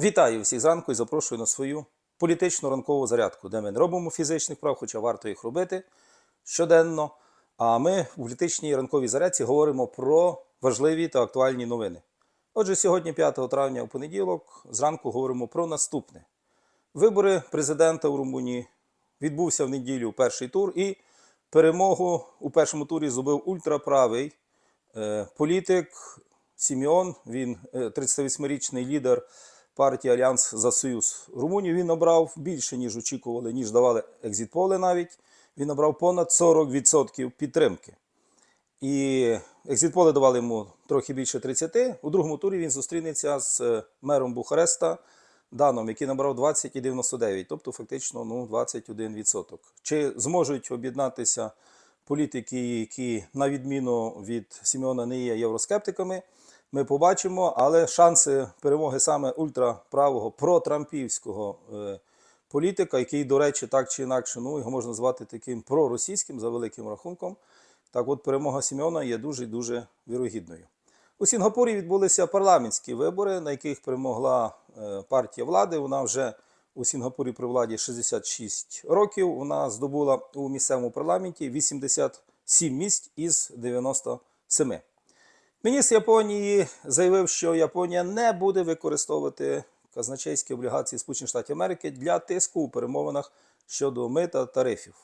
Вітаю всіх зранку і запрошую на свою політичну ранкову зарядку, де ми не робимо фізичних прав, хоча варто їх робити щоденно. А ми в політичній ранковій зарядці говоримо про важливі та актуальні новини. Отже, сьогодні, 5 травня, у понеділок, зранку говоримо про наступне. Вибори президента у Румунії відбувся в неділю перший тур, і перемогу у першому турі зробив ультраправий е, політик Сіміон. Він е, 38-річний лідер партії Альянс за Союз Румунію. Він набрав більше, ніж очікували, ніж давали екзитполи навіть. Він набрав понад 40% підтримки. І екзитполи давали йому трохи більше 30. У другому турі він зустрінеться з е, мером Бухареста Даном, який набрав 20,99, тобто фактично ну, 21%. Чи зможуть об'єднатися політики, які, на відміну від Сімеона, не є євроскептиками, ми побачимо, але шанси перемоги саме ультраправого протрампівського е, політика, який, до речі, так чи інакше, ну, його можна назвати таким проросійським за великим рахунком. Так от перемога Сімеона є дуже дуже вірогідною. У Сінгапурі відбулися парламентські вибори, на яких перемогла е, партія влади. Вона вже у Сінгапурі при владі 66 років. Вона здобула у місцевому парламенті 87 місць із 97. Міністр Японії заявив, що Японія не буде використовувати казначейські облігації Сполучених Штатів Америки для тиску у перемовинах щодо мита тарифів.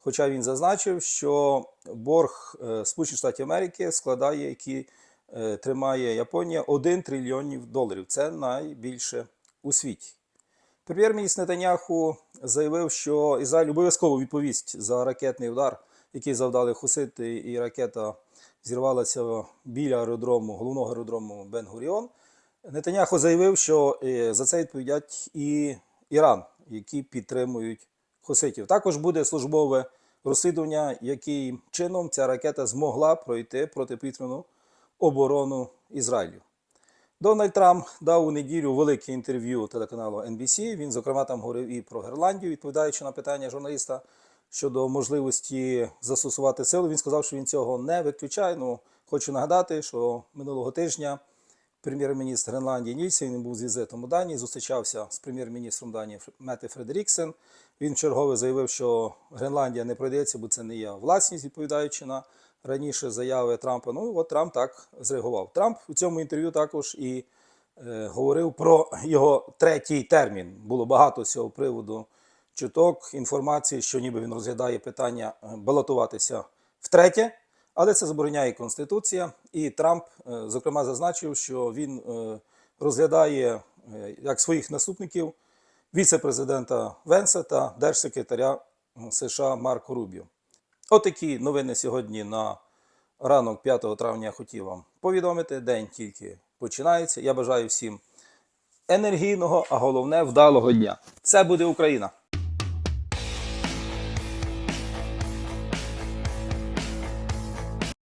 Хоча він зазначив, що борг е, Сполучених Штатів Америки складає, який е, тримає Японія 1 трильйонів доларів. Це найбільше у світі. Прем'єр-міністр Нетаняху заявив, що Ізраїль обов'язково відповість за ракетний удар, який завдали хусити, і ракета зірвалася біля аеродрому, головного аеродрому Бен-Гуріон. Нетаняху заявив, що е, за це відповідять і Іран, які підтримують хуситів. Також буде службове розслідування, яким чином ця ракета змогла пройти протиповітряну оборону Ізраїлю. Дональд Трамп дав у неділю велике інтерв'ю телеканалу NBC. Він, зокрема, там говорив і про Гренландію, відповідаючи на питання журналіста щодо можливості застосувати силу. Він сказав, що він цього не виключає. Ну, хочу нагадати, що минулого тижня прем'єр-міністр Гренландії Нільсен був з візитом у Данії, зустрічався з прем'єр-міністром Данії Мети Фредеріксен. Він чергове заявив, що Гренландія не пройдеться, бо це не є власність, відповідаючи на раніше заяви Трампа. Ну от Трамп так зреагував. Трамп у цьому інтерв'ю також і е, говорив про його третій термін. Було багато цього приводу чуток, інформації, що ніби він розглядає питання е, балотуватися втретє, але це забороняє Конституція. І Трамп, е, зокрема, зазначив, що він е, розглядає як своїх наступників віце-президента Венса та держсекретаря США Марко Рубіо. Отакі новини сьогодні на ранок 5 травня хотів вам повідомити. День тільки починається. Я бажаю всім енергійного, а головне вдалого дня. Це буде Україна!